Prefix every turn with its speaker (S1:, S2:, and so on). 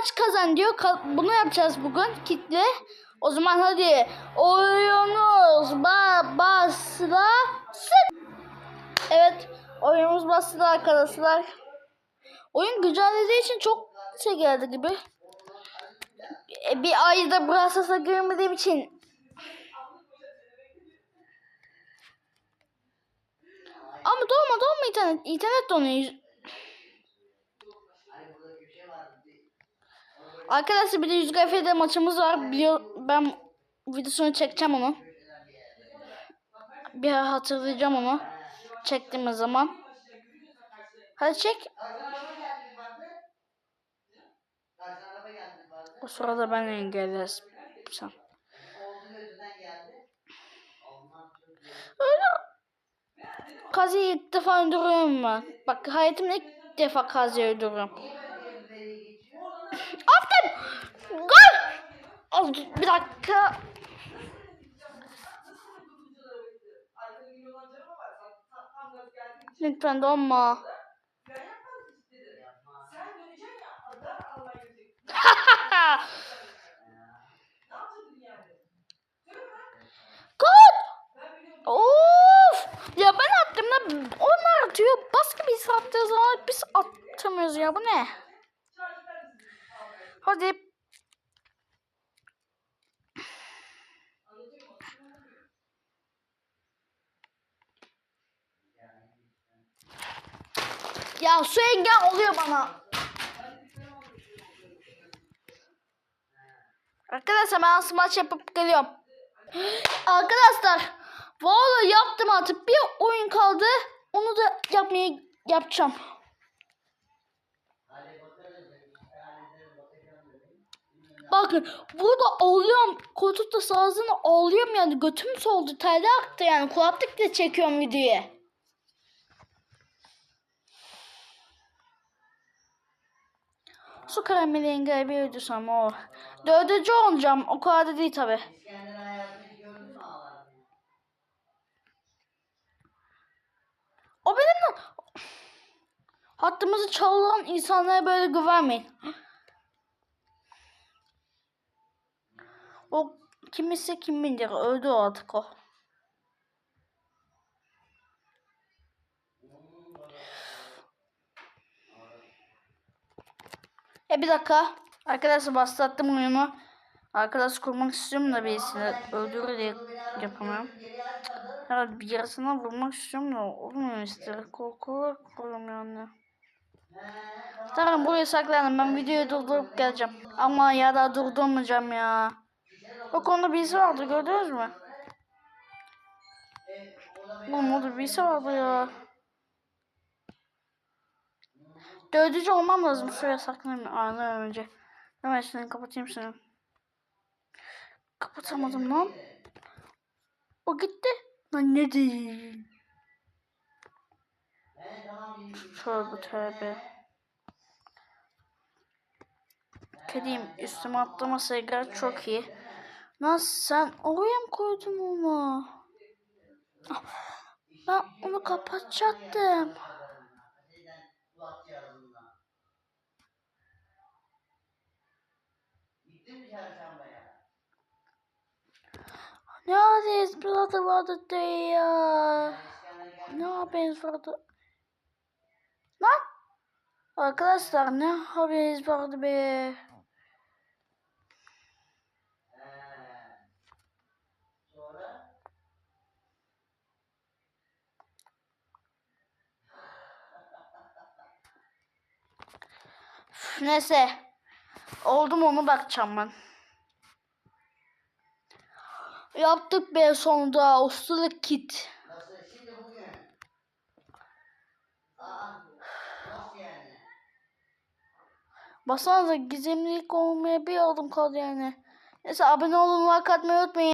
S1: maç kazan diyor. Bunu yapacağız bugün kitle. O zaman hadi oyunuz ba başlasın. Evet oyunumuz başladı arkadaşlar. Oyun güncellediği için çok şey geldi gibi. E, Bir ayda Brassas'a girmediğim için Ama dolma dolma internet. İnternet donuyor. Arkadaşlar bir de Yüzük Efe'de maçımız var. Biliyor, ben videosunu çekeceğim onu. Bir hatırlayacağım onu. Çektiğimiz zaman. Hadi çek. O sırada ben engellersem. Öyle. Kazıyı ilk defa öldürüyorum ben. Bak hayatımda ilk defa kazıyı öldürüyorum. Attım. Gol. Al, Bir dakika. Lütfen donma. Gol. Of! Ya ben attım da onlar atıyor. Başka birisi attığı zaman biz attamıyoruz ya. Bu ne? Hadi. Ya su engel oluyor bana. Arkadaşlar ben smaç yapıp geliyorum. Arkadaşlar vallahi yaptım artık bir oyun kaldı. Onu da yapmaya yapacağım. Bakın burada ağlıyorum. Koltukta sağzını ağlıyorum yani. Götüm soldu. Terli aktı yani. Kulaklıkla çekiyorum videoyu. Su karameli engel bir ödüsem o. Dördüncü olacağım. O kadar da değil tabi. O benim Hattımızı çalan insanlara böyle güvenmeyin. O kimisi kim bilir öldü artık o. E bir dakika. Arkadaşlar başlattım oyunu. Arkadaş kurmak istiyorum da birisini öldürür diye yapamıyorum. Herhalde bir yarısına vurmak istiyorum da olmuyor işte. Korkarak kuruyorum yani. Tamam buraya saklanın. Ben videoyu durdurup geleceğim. Ama ya da durdurmayacağım ya. O konuda birisi vardı gördünüz mü? Oğlum orada birisi vardı ya. Dördüncü olmam lazım. Şuraya saklanayım. Aynen önce. Hemen şunu kapatayım seni. Kapatamadım lan. O gitti. Lan ne diyeyim? Tövbe tövbe. Kediyim üstüme atlaması sigara çok iyi. Nasıl sen oraya mı koydun onu? Ah, Ben onu kapatacaktım. Neredeyiz brother vardı diye ya. Ne haberiniz vardı? Lan! Arkadaşlar ne haberiniz vardı be? Neyse. Oldu mu onu bakacağım ben. Yaptık be sonunda ustalık kit. Basanıza gizemlilik olmaya bir adım kaldı yani. Neyse abone olun like atmayı unutmayın.